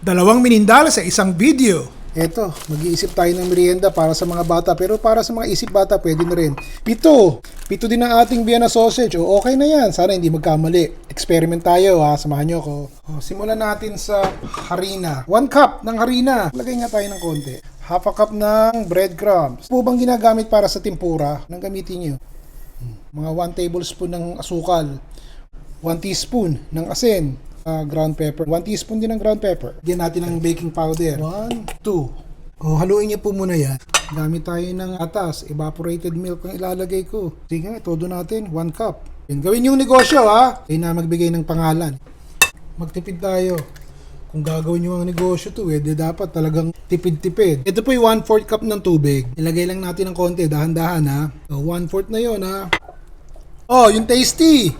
Dalawang minindal sa isang video. Eto, mag-iisip tayo ng merienda para sa mga bata, pero para sa mga isip bata, pwede na rin. Pito! Pito din ang ating Vienna sausage. O, okay na yan. Sana hindi magkamali. Experiment tayo, ha. Samahan nyo ako. O, simulan natin sa harina. One cup ng harina. Lagay nga tayo ng konti. Half a cup ng breadcrumbs. Po bang ginagamit para sa tempura? Nang gamitin nyo. Hmm. Mga 1 tablespoon ng asukal. 1 teaspoon ng asin. Ah, ground pepper. 1 teaspoon din ng ground pepper. Lagyan natin ng baking powder. 1, 2. O, haluin niyo po muna yan. Gamit tayo ng atas. Evaporated milk ang ilalagay ko. Sige todo natin. 1 cup. Yan, gawin yung negosyo ha. Kayo na magbigay ng pangalan. Magtipid tayo. Kung gagawin nyo ang negosyo to, eh, dapat talagang tipid-tipid. Ito po yung 1-4 cup ng tubig. Ilagay lang natin ng konti, dahan-dahan ha. O, 1-4 na yon ha. Oh, yung tasty!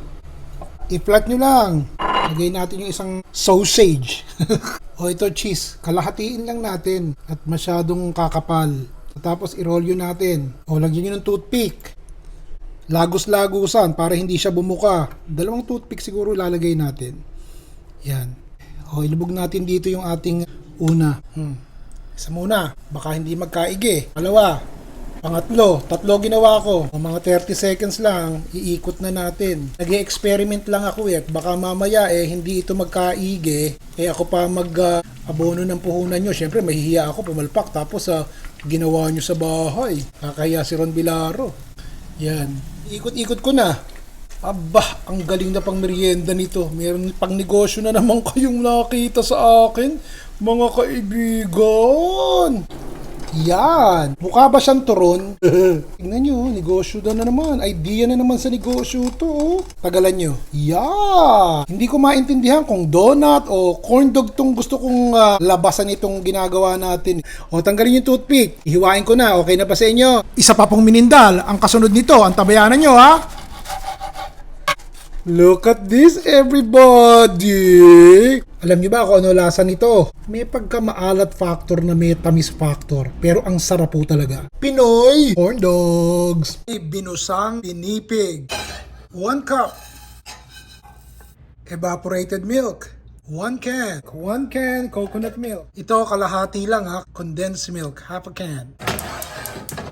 I-flat nyo lang. Lagay natin yung isang sausage. o ito cheese. Kalahatiin lang natin at masyadong kakapal. Tapos i-roll yun natin. O lagyan nyo ng toothpick. Lagos-lagusan para hindi siya bumuka. Dalawang toothpick siguro lalagay natin. Yan. O ilubog natin dito yung ating una. Hmm. Isa muna. Baka hindi magkaigi. Dalawa. Pangatlo, tatlo ginawa ko. Mga 30 seconds lang, iikot na natin. nag experiment lang ako eh. At Baka mamaya eh, hindi ito magkaigi. Eh ako pa mag ah, abono ng puhunan nyo. Siyempre, mahihiya ako pumalpak. Tapos ah, ginawa nyo sa bahay. Kakahiya si Ron Bilaro. Yan. Ikot-ikot ko na. Aba, ang galing na pang merienda nito. Meron pang negosyo na naman kayong nakita sa akin, mga kaibigan. Yan. Mukha ba siyang turon? Tingnan nyo, negosyo na, na naman. Idea na naman sa negosyo to. oh. Tagalan nyo. Yeah. Hindi ko maintindihan kung donut o corn dog tong gusto kong ah, labasan itong ginagawa natin. O, tanggalin yung toothpick. Ihiwain ko na. Okay na ba sa inyo? Isa pa pong minindal. Ang kasunod nito, ang tabayanan nyo ha. Look at this, everybody! Alam niyo ba kung ano lasa nito? May pagkamaalat factor na may tamis factor. Pero ang sarap po talaga. Pinoy corn dogs. Binusang pinipig. 1 cup. Evaporated milk. 1 can. 1 can coconut milk. Ito kalahati lang ha. Condensed milk. Half a can.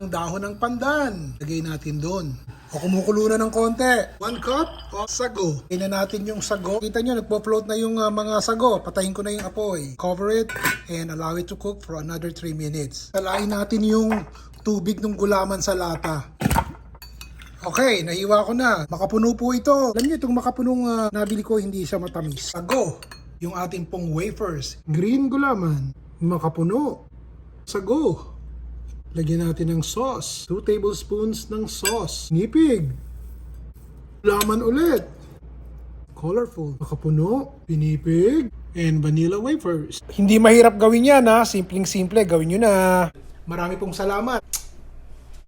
Ang dahon ng pandan. Lagay natin doon. O kumukulo na ng konti. One cup of sago. Na natin yung sago. Kita nyo, nagpo-float na yung ah, mga sago. Patayin ko na yung apoy. Cover it and allow it to cook for another 3 minutes. Salain natin yung tubig ng gulaman sa lata. Okay, nahiwa ko na. Makapuno po ito. Alam niyo, itong makapunong ah, nabili ko, hindi siya matamis. Sago, yung ating pong wafers. Green gulaman. Makapuno. Sago. Lagyan natin ng sauce. 2 tablespoons ng sauce. Nipig. Laman ulit. Colorful. Makapuno. Pinipig. And vanilla wafers. Hindi mahirap gawin yan ha. Simpleng-simple, gawin nyo na. Marami pong salamat.